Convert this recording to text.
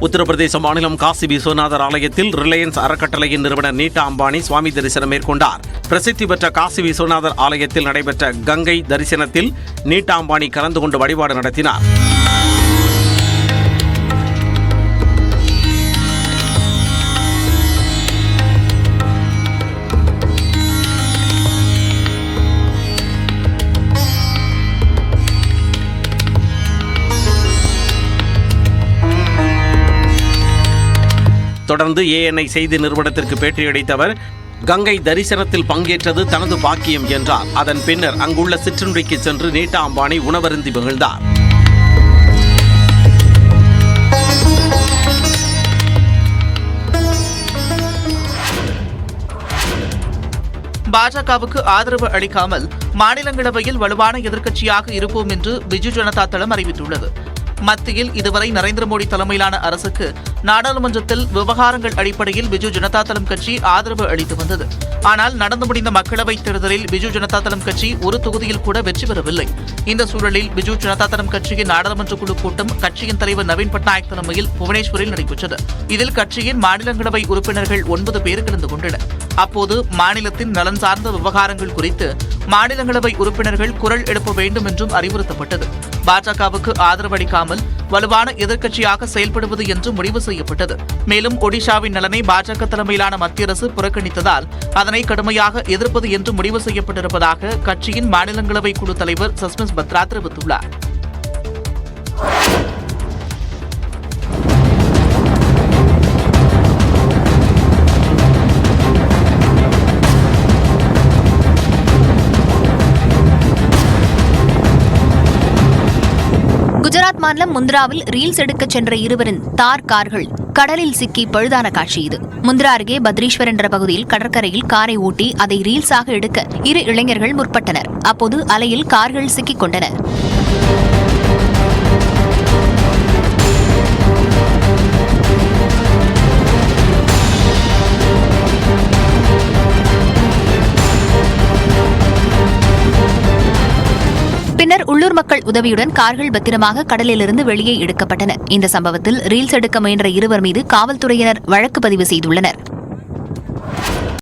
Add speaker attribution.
Speaker 1: உத்தரப்பிரதேச மாநிலம் காசி விஸ்வநாதர் ஆலயத்தில் ரிலையன்ஸ் அறக்கட்டளையின் நிறுவனர் நீட்டா அம்பானி சுவாமி தரிசனம் மேற்கொண்டார். பிரசித்தி பெற்ற காசி விஸ்வநாதர் ஆலயத்தில் நடைபெற்ற கங்கை தரிசனத்தில் நீட்டா அம்பானி கலந்து கொண்டு வழிபாடு நடத்தினார். தொடர்ந்து ஏஎன்ஐ செய்தி நிறுவனத்திற்கு பேட்டியளித்த அவர் கங்கை தரிசனத்தில் பங்கேற்றது தனது பாக்கியம் என்றார். அதன் பின்னர் அங்குள்ள சிற்றுண்டிக்கு சென்று நீட்டா அம்பானி உணவருந்தி மகிழ்ந்தார்.
Speaker 2: பாஜகவுக்கு ஆதரவு அளிக்காமல் மாநிலங்களவையில் வலுவான எதிர்க்கட்சியாக இருப்போம் என்று பிஜு ஜனதா தளம் அறிவித்துள்ளது. மத்தியில் இதுவரை நரேந்திர மோடி தலைமையிலான அரசுக்கு நாடாளுமன்றத்தில் விவகாரங்கள் அடிப்படையில் பிஜு ஜனதா தளம் கட்சி ஆதரவு அளித்து வந்தது. ஆனால் நடந்து முடிந்த மக்களவைத் தேர்தலில் பிஜு ஜனதா தளம் கட்சி ஒரு தொகுதியில் கூட வெற்றி பெறவில்லை. இந்த சூழலில் பிஜு ஜனதா தளம் கட்சியின் நாடாளுமன்ற குழு கூட்டம் கட்சியின் தலைவர் நவீன் பட்நாயக் தலைமையில் புவனேஸ்வரில் நடைபெற்றது. இதில் கட்சியின் மாநிலங்களவை உறுப்பினர்கள் ஒன்பது பேர் கலந்து கொண்டனர். அப்போது மாநிலத்தின் நலன் சார்ந்த விவகாரங்கள் குறித்து மாநிலங்களவை உறுப்பினர்கள் குரல் எழுப்ப வேண்டும் என்றும் அறிவுறுத்தப்பட்டது. பாஜகவுக்கு ஆதரவளிக்காமல் வலுவான எதிர்க்கட்சியாக செயல்படுவது என்று முடிவு செய்யப்பட்டது. மேலும் ஒடிஷாவின் நலனை பாஜக தலைமையிலான மத்திய அரசு புறக்கணித்ததால் அதனை கடுமையாக எதிர்ப்பது என்று முடிவு செய்யப்பட்டிருப்பதாக கட்சியின் மாநிலங்களவை குழு தலைவர் சஸ்மித் பத்ரா தெரிவித்துள்ளார்.
Speaker 3: குஜராத் மாநிலம் முந்திராவில் ரீல்ஸ் எடுக்கச் சென்ற இருவரின் தார் கார்கள் கடலில் சிக்கி பழுதான காட்சி இது. முந்திரா அருகே பத்ரீஸ்வர் என்ற பகுதியில் கடற்கரையில் காரை ஓட்டி அதை ரீல்ஸாக எடுக்க இரு இளைஞர்கள் முற்பட்டனர். அப்போது அலையில் கார்கள் சிக்கிக் கொண்டன பின்னர் உள்ளூர் மக்கள் உதவியுடன் கார்கள் பத்திரமாக கடலிலிருந்து வெளியே எடுக்கப்பட்டன. இந்த சம்பவத்தில் ரீல்ஸ் எடுக்க முயன்ற இருவர் மீது காவல்துறையினர் வழக்கு பதிவு செய்துள்ளனர்.